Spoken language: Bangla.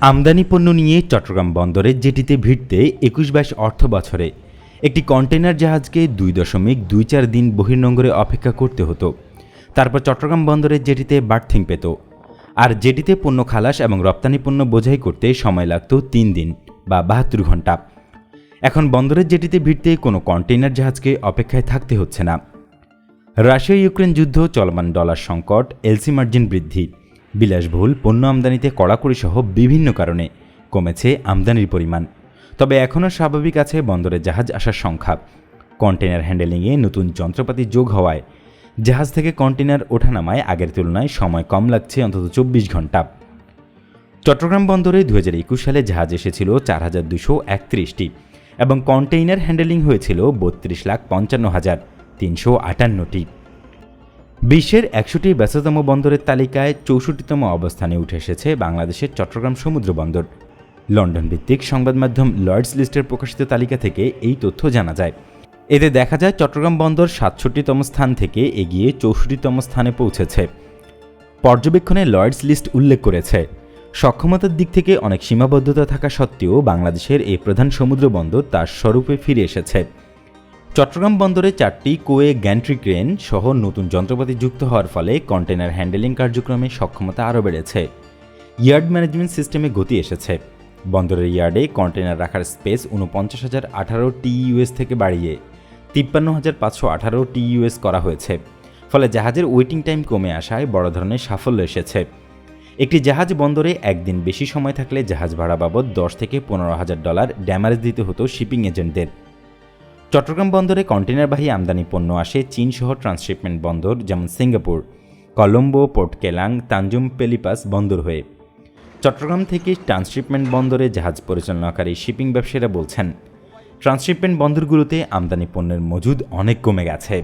আমদানি পণ্য নিয়ে চট্টগ্রাম বন্দরে জেটিতে ভিড়তে একুশ বাইশ অর্থ বছরে একটি কন্টেইনার জাহাজকে দুই দশমিক দুই চার দিন বহির্নোঙ্গরে অপেক্ষা করতে হতো। তারপর চট্টগ্রাম বন্দরের জেটিতে বার্থিং পেত। আর জেটিতে পণ্য খালাস এবং রপ্তানি পণ্য বোঝাই করতে সময় লাগত তিন দিন বা বাহাত্তর ঘণ্টা। এখন বন্দরের জেটিতে ভিড়তে কোনো কন্টেইনার জাহাজকে অপেক্ষায় থাকতে হচ্ছে না। রাশিয়া ইউক্রেন যুদ্ধ, চলমান ডলার সংকট, এলসি মার্জিন বৃদ্ধি বিলাসবহুল পণ্য আমদানিতে কড়াকড়ি সহ বিভিন্ন কারণে কমেছে আমদানির পরিমাণ। তবে এখনও স্বাভাবিক আছে বন্দরে জাহাজ আসার সংখ্যা। কন্টেনার হ্যান্ডেলিংয়ে নতুন যন্ত্রপাতি যোগ হওয়ায় জাহাজ থেকে কন্টেনার ওঠানামায় আগের তুলনায় সময় কম লাগছে অন্তত চব্বিশ ঘণ্টা। চট্টগ্রাম বন্দরে দু হাজার একুশ সালে জাহাজ এসেছিল চার হাজার দুশো একত্রিশটি এবং কন্টেইনার হ্যান্ডেলিং হয়েছিল বত্রিশ লাখ পঞ্চান্ন হাজার। তিনশো আটান্নটি। বিশ্বের একশোটি ব্যস্ততম বন্দরের তালিকায় চৌষট্টিতম অবস্থানে উঠে এসেছে বাংলাদেশের চট্টগ্রাম সমুদ্র বন্দর। লন্ডন ভিত্তিক সংবাদ মাধ্যম লর্ডস লিস্টের প্রকাশিত তালিকা থেকে এই তথ্য জানা যায়। এতে দেখা যায়, চট্টগ্রাম বন্দর সাতষট্টিতম স্থান থেকে এগিয়ে চৌষট্টিতম স্থানে পৌঁছেছে। পর্যবেক্ষণে লর্ডস লিস্ট উল্লেখ করেছে, সক্ষমতার দিক থেকে অনেক সীমাবদ্ধতা থাকা সত্ত্বেও বাংলাদেশের এই প্রধান সমুদ্র বন্দর তার স্বরূপে ফিরে এসেছে। চট্টগ্রাম বন্দরে চারটি কোয়ে গ্যান্ট্রি ক্রেন সহ নতুন যন্ত্রপাতি যুক্ত হওয়ার ফলে কন্টেনার হ্যান্ডেলিং কার্যক্রমে সক্ষমতা আরও বেড়েছে। ইয়ার্ড ম্যানেজমেন্ট সিস্টেমে গতি এসেছে। বন্দরের ইয়ার্ডে কন্টেনার রাখার স্পেস উনপঞ্চাশ হাজার আঠারো টিইউএস থেকে বাড়িয়ে তিপ্পান্ন হাজার পাঁচশো আঠারো টিইউএস করা হয়েছে। ফলে জাহাজের ওয়েটিং টাইম কমে আসায় বড় ধরনের সাফল্য এসেছে। একটি জাহাজ বন্দরে একদিন বেশি সময় থাকলে জাহাজ ভাড়া বাবদ দশ থেকে পনেরো হাজার ডলার ড্যামারেজ দিতে হতো শিপিং এজেন্টদের। চট্টগ্রাম বন্দরে কন্টেনারবাহী আমদানি পণ্য আসে চীন সহ ট্রান্সশিপমেন্ট বন্দর, যেমন Singapore. Colombo, port Klang, Tanjung, Pelepas বন্দর হয়ে। চট্টগ্রাম থেকে ট্রান্সশিপমেন্ট বন্দরে জাহাজ পরিচালনাকারী শিপিং ব্যবসায়ীরা বলছেন, ট্রান্সশিপমেন্ট বন্দরগুলোতে আমদানি পণ্যের মজুদ অনেক কমে গেছে।